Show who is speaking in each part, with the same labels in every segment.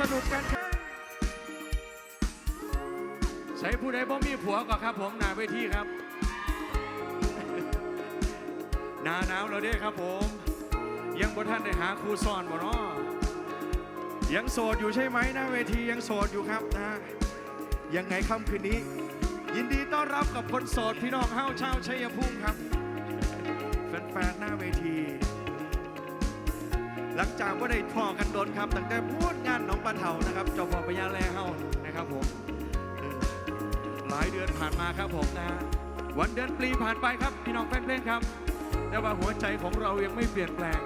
Speaker 1: สนุกกันครับใส่ผู้ใดบ่มีผัวก็ครับ ผมหนาเวทีครับหนาหนาวแล้วเด้ครับผม ยังบ่ท่านได้หาครูสอนบ่เนาะยังโสดอยู่ใช่ไหมนาเวทียังโสดอยู่ครับนะยังไงค่ำคืนนี้ ยินดีต้อนรับกับคนโสดพี่น้องเฮาชาวชัยภูมิครับแฟนๆหน้าเวที หลังจากว่าได้พอกันโดนครับ ตั้งแต่พูดงานหนองปลาเถานะครับเจ้าพ่อพญาแลเฮานะครับผมหลายเดือนผ่านมาครับผมนะฮะวันเดือนปีผ่านไปครับพี่น้องแฟนเพลงครับ แต่ว่าหัวใจของเรายังไม่เปลี่ยนแปลง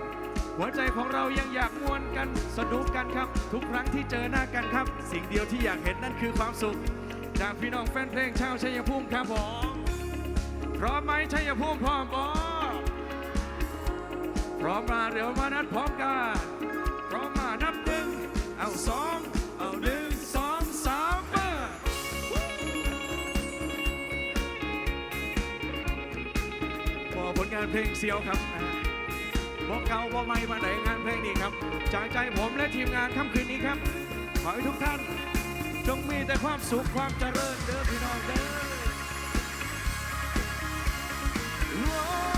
Speaker 1: หัวใจของเรายังอยากมวนกันสนุกกันครับ ทุกครั้งที่เจอหน้ากันครับ สิ่งเดียวที่อยากเห็นนั่นคือความสุข จากพี่น้องแฟนเพลงชาวชัยภูมิครับผมพร้อมไหมชัยภูมิพร้อมบอ พร้อมมาเดี๋ยวมานัดพร้อมกันพร้อมมานับหนึ่งเอาสองเอาหนึ่งสองสามเปิดพอผลงานเพลงเสียวครับบอกเก่าบอกใหม่มาไหนงานเพลงนี้ครับจากใจผมและทีมงานค่ำคืนนี้ครับขอให้ทุกท่าน จงมีแต่ความสุขความเจริญเด้อพี่น้องเด้อ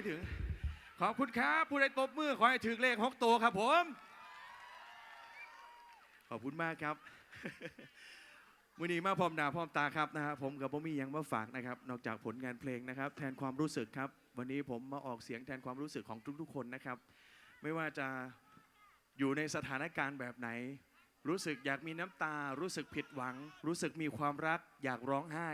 Speaker 1: ไม่ถึง ขอบคุณครับ ผู้ใดตบมือ ขอให้ถึงเลขหกตัวครับผม ขอบคุณมากครับมือนี้มาพร้อมหน้าพร้อมตาครับนะฮะผมกับผมมียังมาฝากนะครับ นอกจากผลงานเพลงนะครับ แทนความรู้สึกครับ วันนี้ผมมาออกเสียงแทนความรู้สึกของทุกๆ คนนะครับ ไม่ว่าจะอยู่ในสถานการณ์แบบไหน รู้สึกอยากมีน้ำตา รู้สึกผิดหวัง รู้สึกมีความรัก อยากร้องไห้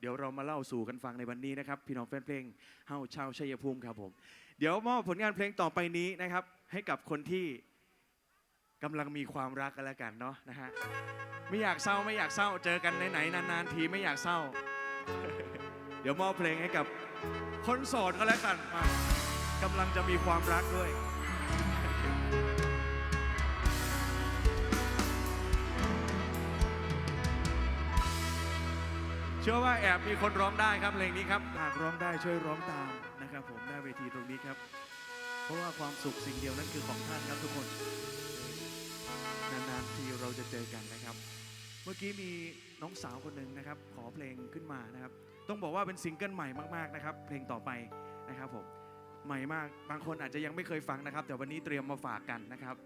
Speaker 1: เดี๋ยวเรามาเล่าสู่กันฟังในวันนี้นะครับ พี่น้องแฟนเพลงเฮาชาวชัยภูมิครับผม เดี๋ยวมอบผลงานเพลงต่อไปนี้นะครับ ให้กับคนที่กำลังมีความรักกันแล้วกันเนาะนะฮะไม่อยากเศร้าไม่อยากเศร้าเจอกันไหนๆนานๆทีไม่อยากเศร้า เดี๋ยวมอบเพลงให้กับคนโสดก็แล้วกันมากำลังจะมีความรักด้วย ชื่อว่าแอบมีคนร้องได้ครับเพลงนี้ครับหากร้องได้ช่วยร้องตามนะครับ ผมหน้าเวทีตรงนี้ครับ เพราะว่าความสุขสิ่งเดียวนั่นคือของท่านครับทุกคน นานๆทีเราจะเจอกันนะครับ เมื่อกี้มีน้องสาวคนหนึ่งนะครับ ขอเพลงขึ้นมานะครับ ต้องบอกว่าเป็นซิงเกิลใหม่มากๆนะครับ เพลงต่อไปนะครับผมใหม่มากบางคนอาจจะยังไม่เคยฟังนะครับ แต่วันนี้เตรียมมาฝากกันนะครับ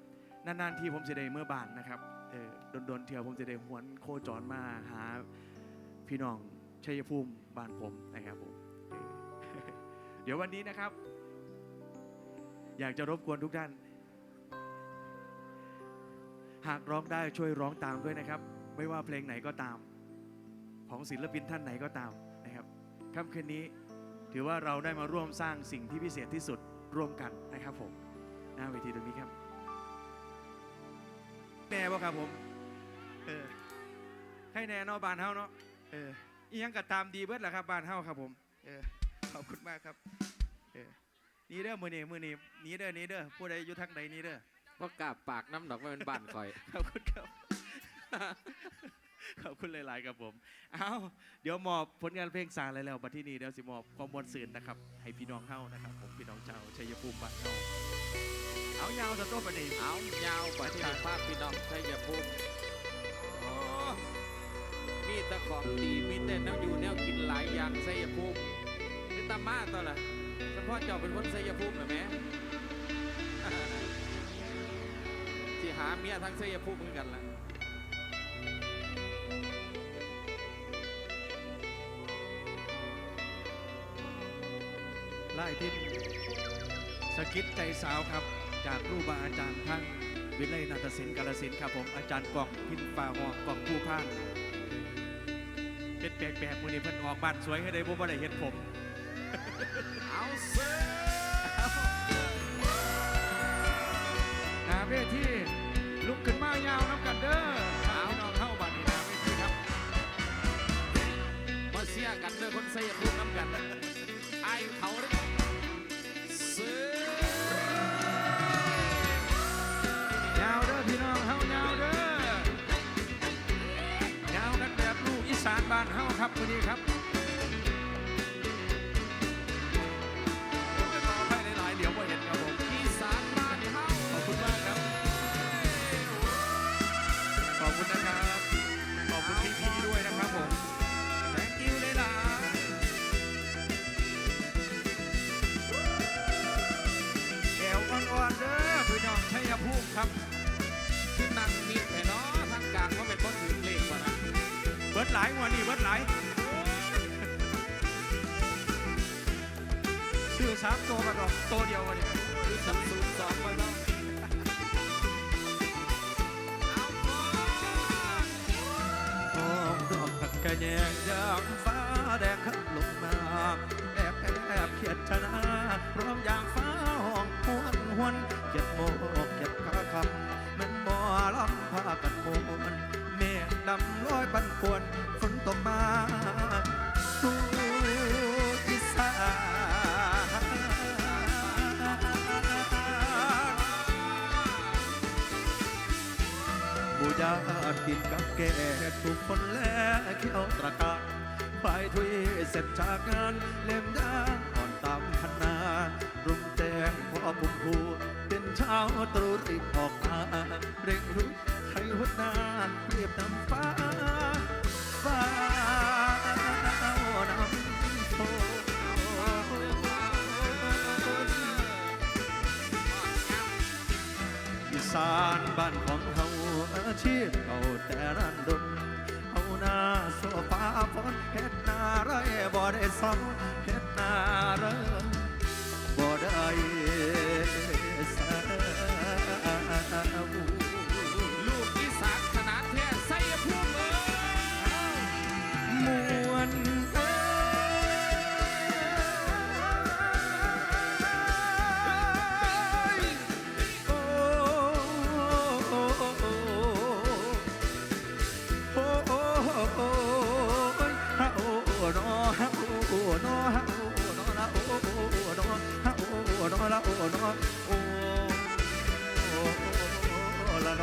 Speaker 1: นานๆทีผมจะได้เมื่อบานนะครับเออโดนๆเที่ยวผมจะได้หวนโคจรมาหา พี่น้องชัยภูมิบ้านผมนะครับผมเดี๋ยววันนี้นะครับ อยากจะรบกวนทุกท่าน หากร้องได้ช่วยร้องตามด้วยนะครับ ไม่ว่าเพลงไหนก็ตาม ของศิลปินท่านไหนก็ตามนะครับค่ำคืนนี้ถือว่าเราได้มาร่วมสร้างสิ่งที่พิเศษที่สุดร่วมกันนะครับผมหน้าเวทีตรงนี้ครับแน่ป่ะครับผมเออให้แน่นอบานเฮาเนาะ เอออียังก็ตามดีเบิดแหละครับบานเฮาครับผม เออขอบคุณมากครับ เออนี่เด้อมือนี่มือนี่นี่เด้อนี่เด้อผู้ใดอยู่ทางใดนี่เด้อ
Speaker 2: ว่ากาบปากน้ำดอกว่าเป็นบ้านคอย
Speaker 1: ขอบคุณครับ ขอบคุณหลายๆครับผม เอาเดี๋ยวมอบผลงานเพลงสารอะไรแล้วมาที่นี่เดี๋ยวสิมอบความมวลสื่นนะครับ ให้พี่น้องเข้านะครับ ผมพี่น้องชาวชัยภูมิบ้านเข้าเอายาวสะโต้ประเดี๋ยว
Speaker 2: เอายาวกว่าที่ภาพพี่น้องชัยภูมิโอ้ มีแต่ของดีมีแต่แนวอยู่แนวกินหลายอย่างชัยภูมิคือตามาตัวละเฉพาะเจ้าเป็นคนชัยภูมิเหรอแม่ที่หาเมียทั้งชัยภูมิเหมือนกันล่ะ
Speaker 1: ไล่ทิศสกิดใจสาวครับ จากครูบาอาจารย์ทั้งวิไลนาฏศิลป์กาลสินครับผมอาจารย์กองพินฟ้าหอกกองผู้พาน เป็นแปลกๆมือนี่เพิ่นออกบ้านสวยให้ได้บ่บ่ได้เห็นผม
Speaker 2: เอาเซ่
Speaker 1: หน้าเวที ตัวเดียวกันเนี่ย
Speaker 2: คือสับสูตรสองไปบ้างเอาก่อ
Speaker 1: มดอกผักกระแยงยามฟ้าแดงขับลงมาแอบแอบแอบเขียดชนะพร้อมอย่างฟ้าห้องหวนหวนเก็บโมกเก็บขาคำมันบ่อลำพากันโมนเมฆดำลอยบันควรฝนตกมา ติดกับแก่ทุกคนและเขียวตระการไปทุยเสร็จจากงานเล่มยางอ่อนตามพนารุ่งแจ้งพอปุ่มพูเป็นเช้าตรู่รีบออกมาเร่งรุดไทยหัวน้าเรียบน้ำฟ้าฟ้านำโพอีสานบ้านของเฮา อาชีพเก่าแต่รันดนเอาหน้าโซฟาฝนเฮ็ดหน้าไรบ่ได้ซ้ำเฮ็ดหน้าไรบ่ได้สาว โนฮะโอ้นฮะโอ้นละโอ้นอฮะโอ้นละโอ้นอโอ้ละน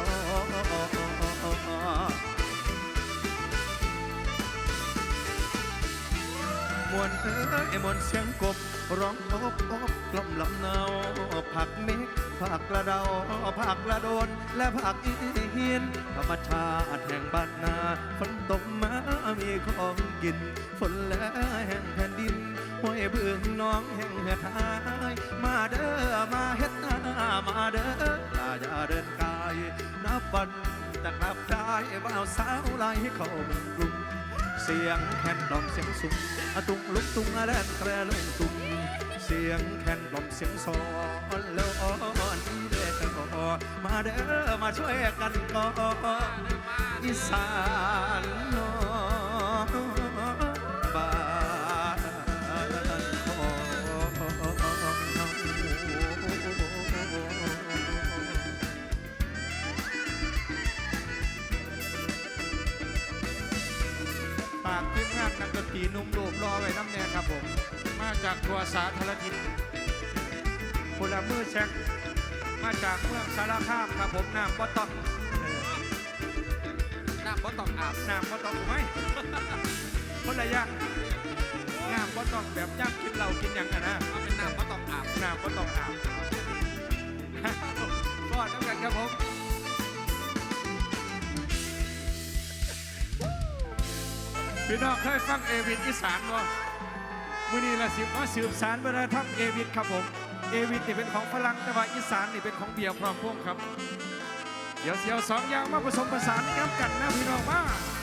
Speaker 1: มวนเอ้ยมวนเสียงกบร้องอบอบกล่อมลำเนาผักเมฆผักกระเดาผักกระโดน และผักอีเหียนธรรมชาติแห่งบ้านนาฝนตกมา มีของกิน ฝนและแห่งแผ่นดินห้วยบึงน้องแห่งเหือดหายมาเด้อมาเฮ็ดนามาเด้ออย่าอย่าเดินกาย นับวันจะกลับได้บ่าวสาวไล่เข้าเมืองกรุงเสียงแคนดอมเสียงสูงอะตุงลุกตุงอะแลนแตรลงตุงเสียงแคนดอมเสียงซอนแล้วอ่อนเด้อมาเด้อมาช่วยกันก่อนอีสานน้อ บ้านของฝากทีมงานนักดนตรีหนุ่มรูปรอไว้น้ำแน่ครับผม มาจากทัวสาธารทิศพลมือแซกมาจากเมืองสารคามครับผมน้ำบ่ต้อง
Speaker 2: บ่ต้องอาบ
Speaker 1: น้ำบ่ต้องถูกไหมคนละอย่างน้ำบ่ต้องแบบย่ำกินเหล้ากินอย่างนั้นนะ
Speaker 2: เอาเป็นน้ำบ่ต้องอาบ
Speaker 1: น้ำบ่ต้องอาบกอดน้ำกันครับผมพี่น้องเคยฟังเอวินอีสานบ่มื้อนี้ละสิมาสืบสารวัฒนธรรมเอวินครับผมเอวินนี่เป็นของฝรั่งแต่ว่าอีสานนี่เป็นของเบียร์พร้อมพงษ์ครับ เดี๋ยวเสียวสองอย่างมาผสมผสานกันกันนะพี่น้องมา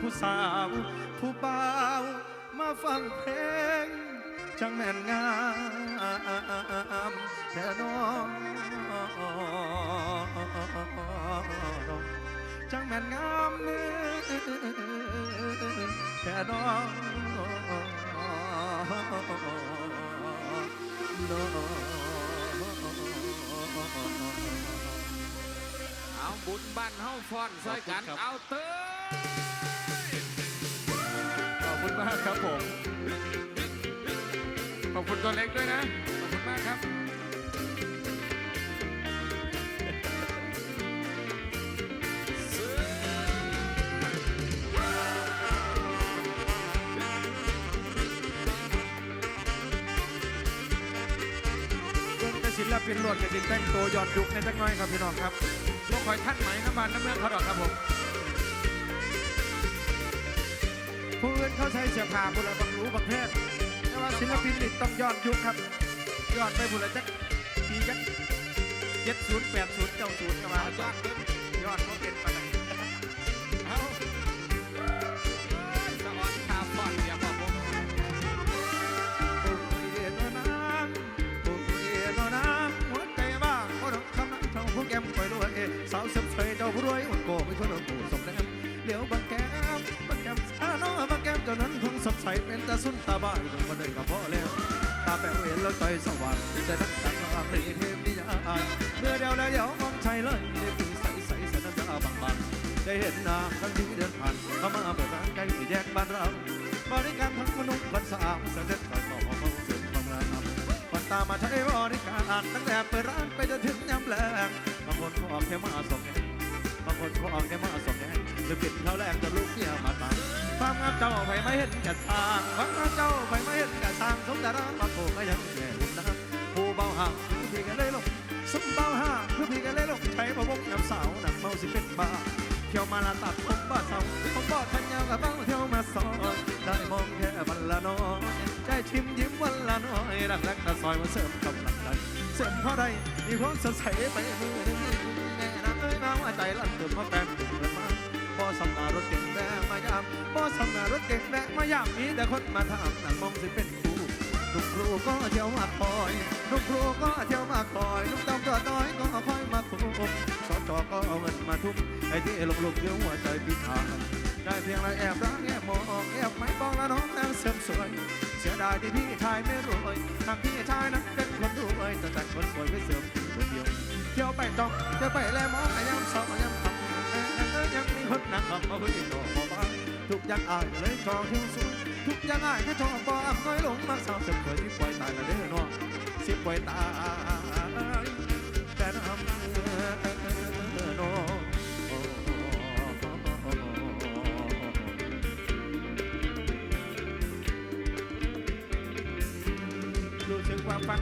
Speaker 1: ผู้สาว ผู้บ่าว มาฟังเพลง จังแม่นงามแต่น้องจังแม่นงามแค่น้องน้อง
Speaker 2: เอาบุญบ้านเฮาฟ้อนซอยกัน
Speaker 1: ขอบคุณครับ
Speaker 2: เอาเต้ย
Speaker 1: มากครับผมขอบคุณตัวเล็กด้วยนะ ขอบคุณมากครับเรื่องกศิลปินล้วนกสิแต่งตัวย้อนยุคในจักหน่อยครับพี่น้องครับบ่คอยท่านไหมน้ำมันน้ำเมืองเขาดอกครับผม เขาใช้เสื้อผ้าบุรบังรู้บังเพศแต่ว่าศิลปินนี่ต้องย้อนยุคครับย้อนไปบุรจักปีจักเจ็ดศูนย์แปดศูนย์เก้าศูนย์ก็ว่า
Speaker 2: เอา
Speaker 1: ย้
Speaker 2: ย
Speaker 1: อ
Speaker 2: อนดเด้อ
Speaker 1: ย้อนเขาเป็นไปได้
Speaker 2: เอาสะออนคาฟ้อนเดี๋ยวบอกผม
Speaker 1: ปุยโนนางปุยโนนางหัวใจบ้างก็ต้องทำนั้นเท่าผู้แก้มคอยรวยสาวเสมสวยเจ้าผู้รวยอุ่นโกไม่คนเอาผู้สมแนมเหลียวบางแก้ นั้นคงสดใสเป็นตาสุนตาบ้าอยู่คนเดินกับพ่อแล้ว ตาแป๋วเห็นแล้วใจสว่างใจนักตักลางรีเทมนิยายเมื่อเดียวแล้วเดี๋ยวมองใจเลยเด็กใสใสใสน้ำตาบางบางได้เห็นนางทั้งที่เดินผ่านเข้ามาเปิดร้านใกล้สี่แยกบ้านเราบริการทั้งมนุษย์วันสามเสด็จต่อต่อมาเสริมความงามวันตามมาใช้บริการตั้งแต่เปิดร้านไปจนถึงยามแลงบางคนก็ออกแค่มาสองแง่บางคนก็ออกแค่มาสองแง่หรือปิดเขาแรกจะลูกเมียมาตาม ความงามเจ้าไปไม่เห็นกระทางความงามเจ้าไปไม่เห็นกระทางสมดารามาโผล่ก็ยังแย่หุ่นนะผู้เบาห่างคือพี่กันเลยลงสมเบาห่างคือพี่กันเลยลงใช้ประวงน้ำสาวหนักเมาสิเป็นบ้าเที่ยวมาลาตัดผมบ้าเศร้าผมบอดทันยาวกับเบ้าเที่ยวมาสอนได้มองแค่วันละน้อยได้ชิมยิ้มวันละน้อยรักแรกตาซอยมาเสริมกำลังใจเสริมเพราะใดมีความสดใสไปมือหนึ่งแน่นะเอ้ยมาว่าใจลั่นเติมมาแปมเกิดมาบ่ สำนารถเก่งแม่มายามบ่สำนารถเก่งแม่มายามมีแต่คนมาถามหนังมองสิเป็นครูลูกครูก็เที่ยวมาคอยลูกครูก็เที่ยวมาคอยลูกตำรวจน้อยก็คอยมาคุมสจอก็เอาเงินมาทุ่มไอ้ที่ลูกลูกเที่ยวหัวใจพิธานได้เพียงไรแอบรักแอบมองแอบไม่บอกละน้องนางเสริมสวยเสียดายที่พี่ชายไม่รวยทางพี่ชายนั้นเป็นคนรวยแต่จัดคนสวยไม่เสริมคนเดียวเที่ยวไปต้องเที่ยวไปแลมองยามสองยาม คนนั่งขับมาเพื่อต่อมาบ้านทุกอย่างอายเลยจองเที่ยวสวยทุกอย่างง่ายแค่ชอบบ่อำน้อยหลงมักสาวเสพเคยที่ปล่อยตายละเด้อน้องสิปล่อยตายแต่น้ำน้องรู้สึกว่าฟัง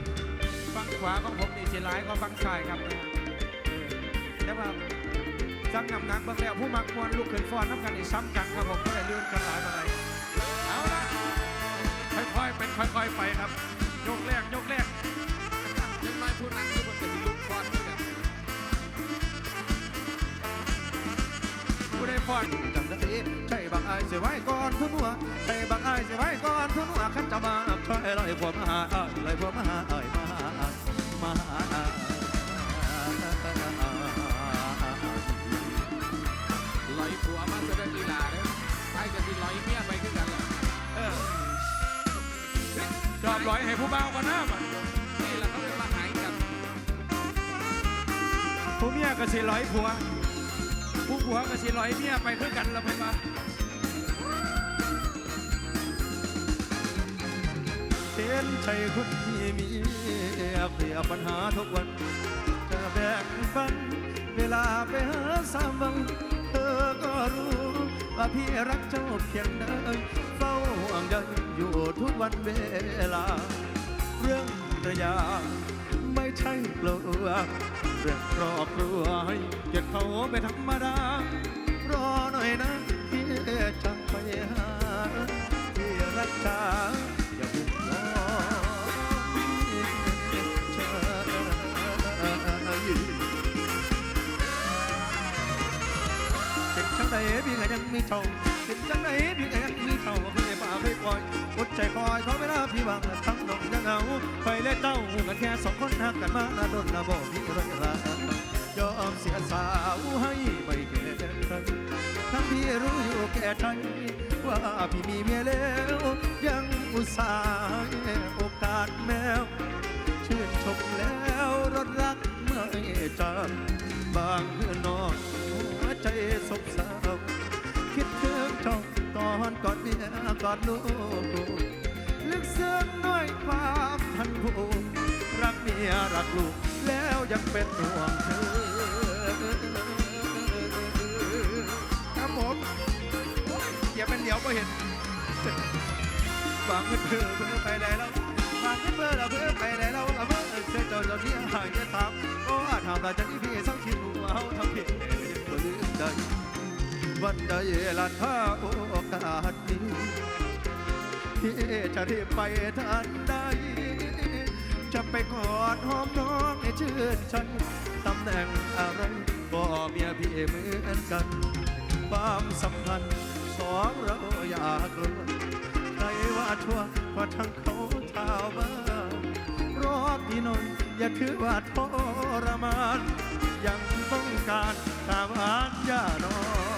Speaker 1: ฟังขวาของผมนี่สิร้ายก็ฟังซ้ายครับเออแต่ว่า จังนำหนักบางแล้วผู้มักมวนลูกขึ้นฟ้อนน้ำกันอีกซ้ำกันครับผมก็ได้เลื่อนกันหลายมาไหนเอาละค่อยๆเป็นค่อยๆไปครับ ยกแรกยกแรก
Speaker 2: ยังน้อยผู้นั้นคือคนจะมีลูกฟอนด้วยกัน
Speaker 1: ผู้ได้ฟอนจำได้ใช่บางอายเสียไว้ก่อนทุนหัวใช่บางอายเสียไว้ก่อนทุนหัวขันจะมาช่วยลอยพวกมาหาเอ้ยลอยพวกมาหาเอ้ย
Speaker 2: ผู้เบา
Speaker 1: ก่อนนะบัด
Speaker 2: นี่แหละเขาเรียกว่าหายกัน
Speaker 1: ผู้เมียก็สิลอยผัว ผู้ผัวก็สิลอยเมียไปคือกันละเพิ่นว่าเป็นใช่คนที่มีเปรียบปัญหาทุกวันจะแบ่งปันเวลาไปหาสามวังเธอก็รู้ว่าพี่รักเจ้าเพียงใดเฝ้าห่วงใยอยู่ทุกวันเวลา เรื่องระยะไม่ใช่เปลือกเรื่องครอบครัวให้เกียรติเขาเป็นธรรมดารอหน่อยนะพี่จะไปหาที่รักษาอย่าบุกน้องเชยเป็นจังไดพี่ก็ยังมีเท่าเป็นจังไดพี่ก็ยังมีเท่า พี่ได้ป่าไม่ปล่อยอดใจคอยเขาเวลาพี่วางทั้งน้องยังเหงาไปและเต้ากันแค่สองคนหักกันมานาดนนาบอกพี่ไรละยอมเสียสาวให้ไม่แก่ใครทั้งที่รู้อยู่แก่ใจว่าพี่มีเมียแล้วยังอุตส่าห์ให้โอกาสแมวชื่นชมแล้วรถรักไม่จำบางเพื่อนนอนหัวใจสบเศร้าคิดถึงจ้อง อนกอดเมียกอดลูก ลึกซึ้งด้วยความทันผูกรักเมียรักลูก แล้วยังเป็นห่วงเธอ
Speaker 3: ครับผมอยเดี๋ยวเป็นเดี๋ยวก็เห็น
Speaker 1: หวังเพื่อเพื่อไปไหนแล้วหวังเพื่อเราเพื่อไปไหนแล้วละเมื่อเสียจ้าเจ้าที่หายจะตามโอ้อาทำได้จากที่พี่สังคิดหัวเขาทำผิดก็ลืมได้ วันใดละถ้าโอกาสนี้ที่จะรีบไปทันใด จะไปกอดหอมน้องให้ชื่นใจตำแหน่งอะไรก็เมียพี่เหมือนกันความสัมพันธ์สองเราอยากรู้ใครว่าชั่วกว่าทั้งเขาชาวบ้านรอพี่นนอย่าถือว่าทรมาน ยังต้องการตามอ่านยาน้อย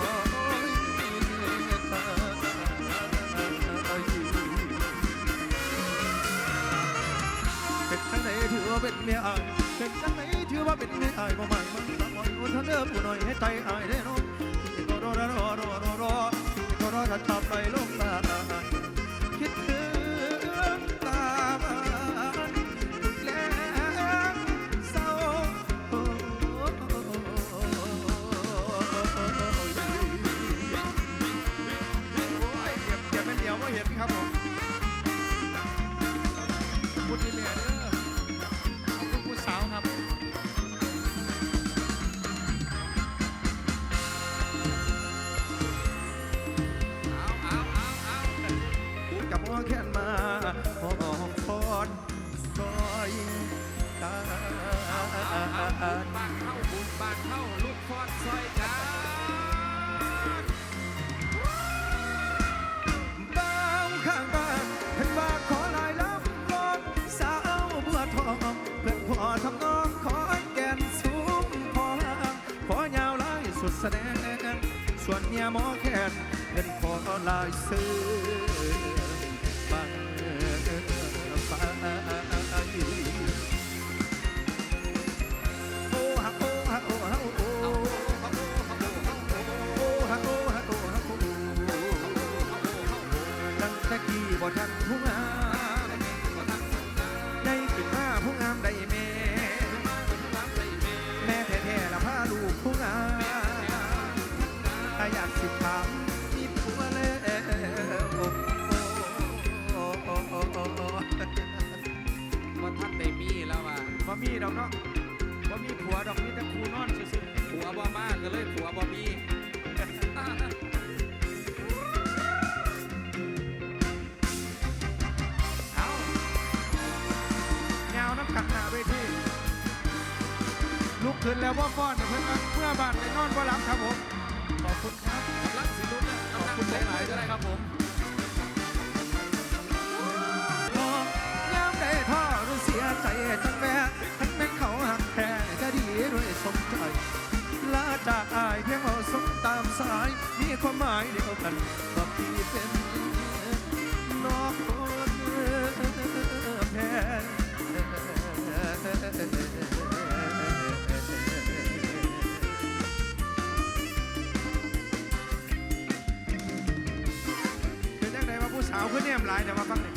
Speaker 1: ว่าเป็นเมียอายเป็นจังไหนถือว่าเป็นเมียอายบ่มันมันสะอ่อนโอ้ท่านเดิมผู้หน่อยให้ใจอายได้น้องที่ก็รอรอรอรอรอรอที่ก็รอถ้าชอบไปลงตาคิ ซื้อ ค
Speaker 3: รั
Speaker 4: บผมยา
Speaker 3: ม
Speaker 1: ได้ท่อรู้เสียใจจังแม่ทั้งแม่เขาหักแท้จะดีด้วยสมใจลาจากอายเพียงเอาสมตามสาย มีความหมายเดียวกันว่าพี่เป็นน้องคนแพ้
Speaker 3: หลายแต่ว่าฟังหน่ง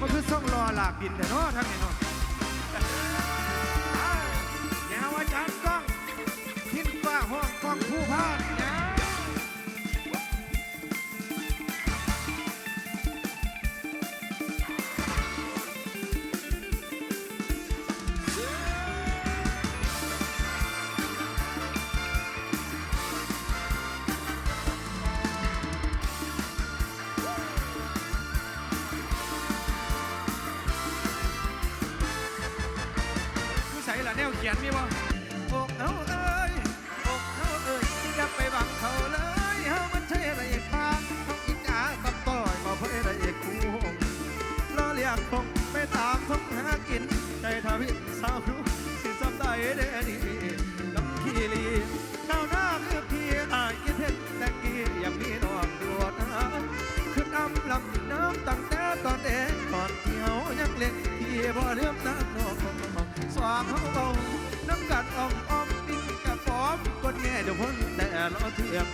Speaker 3: มันคือส่องรอหลากดินแต่เนาะทางนี้เนาะ แนวเขียนมีบ่
Speaker 1: อกเอาเอ้ยอกเอาเอ้ยอย่าไปบังเขาเลยเฮามันใช่ไรพาเขาอิจฉาตับต้อยมาเพื่อะไรคู่หงล้อเลียกคงไม่ตามทงหากินใจทวิตสาวเดนีลำขีลีข้าวหน้า วางเขาเบาน้ำกัดอ่อมอ่อมปิ้งกระปอมกดแง่เดี๋ยวพ้นแต่เราเถื่อน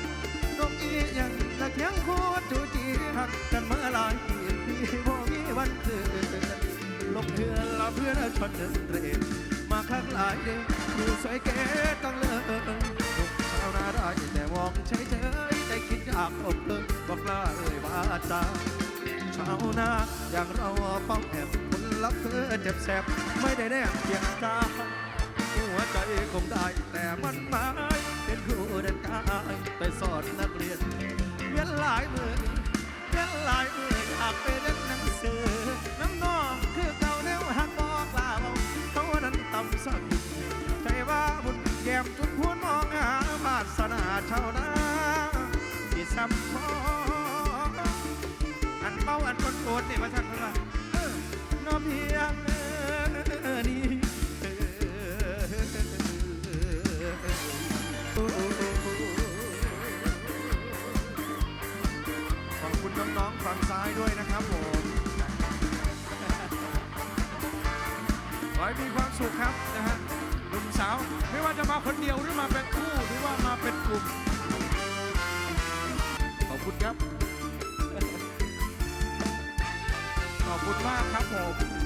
Speaker 1: นกอียังตะเคียงโคตรจูจีหักกันเมื่อหลายปีพี่บ่มีวันเกิดลงเพื่อนละเพื่อนชนเดินเรนมาข้างหลายเด้ดูสวยเก๋ตั้งเลยลูกชาวนาได้แต่มองเฉยเฉยๆแต่คิดอยากอบเพิ่งบอกลาเอ่ยว่าจาชาวนาอย่างเราป้องแอบ รับเพื่อเจ็บแสบไม่ได้แนบเพียงตาหัวใจคงได้แต่มันหมายเป็นครูเดินกายไปสอนนักเรียนเวียนหลายมือเรียนหลายมืออยากไปเรียนหนังสือน้ำนองคือเก่าแนวหักบอกลาเบาเขานั้นต่ำสักใจว่าบุญแก้มจุดพูนมองหาบาสนาชาวนาที่ซ้ำพออันเป้าอันคนโกรธนี่มาสั่งกันว่าเอน เพียงนี้ขอบคุณน้องๆฝั่งซ้ายด้วยนะครับผมขอให้มีความสุขครับนะฮะหนุ่มสาวไม่ว่าจะมาคนเดียวหรือมาเป็นคู่หรือว่ามาเป็นกลุ่มขอบคุณครับ อบคุณมากครับผม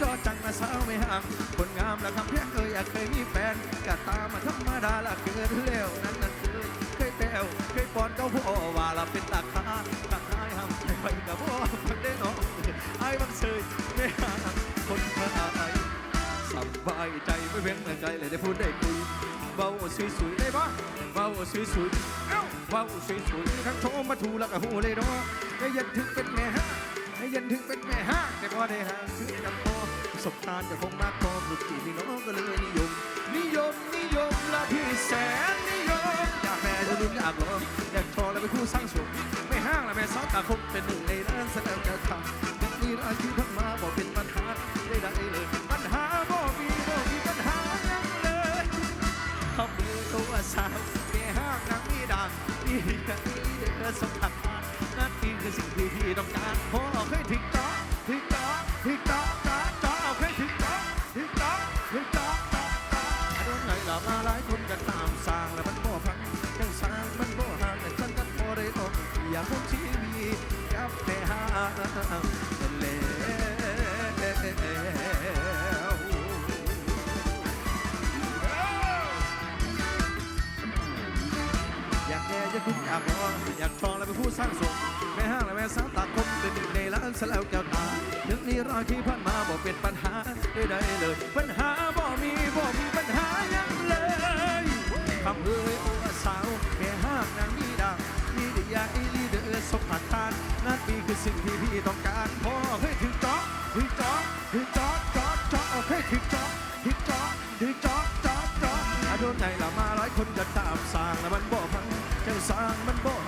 Speaker 1: จอจังนะสาวไม่ห่างคนงามและคำเพียงเอ่ยอยากเคยมีแฟนกะตามมาธรรมดาละเกิดแล้วนั้นนั้นเคยเคยแต้วเคยปอนก็พ่อว่าละเป็นตาคาตาคายห้ามไปกับพ่อพักได้น้องไอ้บังเซยไม่ห่างคนพาไอสบายใจไม่เว้นเมื่อใจเลยได้พูดได้คุยเบาสวยๆได้ปะเบาสวยๆเอ้าเบาสวยๆทั้งโทรมาถูแล้วก็หูเลยเนาะได้ยันถึงเป็นแม่ฮะ ยันถึงเป็นแม่ห้างแต่พอได้ห่างคือกับพ่อประสบการณ์จะคงมากพอลูกจีพี่น้องก็เลยนิยม นิยมนิยมละพี่แสนนิยมอยากแม่จะลุ้อยากลองอยากชอและเป็นคู่สร้างสุขไม่ห้างและแม่สาวตาคงเป็นหนึ่งในนั้นแสดงจะทำยังมีอาชีพทั้งมาบอกเป็นปัญหาได้ได้เลยปัญหาบ่มีบ่มีปัญหายังเลยเขามือตัวสาวแก่ห้างนางมีดังนี่กันนี่เดือสมผักนั่น คือสิ่งที่พี่ต้องการพอเคยถึงจ้อถึงจ้อถึงจ้อจ้อจ้อเอาแคยถึงจ้อถึงจ้อถึงจ้อจ้อจ้อโดนไงล่ะมาหลายคนกันตามสร้างแล้วมันบ่พังยังสร้างมันบ่ห่างแต่ฉันกันบ่ได้ต้อยากพบชีวิตกับแม่ห้างแล้วอยากแก่อยากคุ้มอยากรออยากทองและเป็นผู้สร้างสม ม่ห้างแม่สาวตาคมเป็นหนึ่งในล้านสแล้วแก้วตาถึงนี้รอยที่ผ่านมาบอกเป็นปัญหาได้ได้เลย ปัญหาบ่มีบ่มีปัญหายังเลยคำเอ่ยโอ้สาวแม่ห้างนางมีดังมีดียาอีลีเดอร์สมผัดทานนั่นนี่คือสิ่งที่พี่ต้องการพอให้ถึงจ๊อกถึงจ๊อกถึงจ๊อกจ๊อกจ๊อกโอเคถึงจ๊อกถึงจ๊อกถึงจ๊อกจ๊อกจออาโดนไหนละมาหลายคนจะตามสร้างแล้วมันบ่พังจังสร้างมันบ่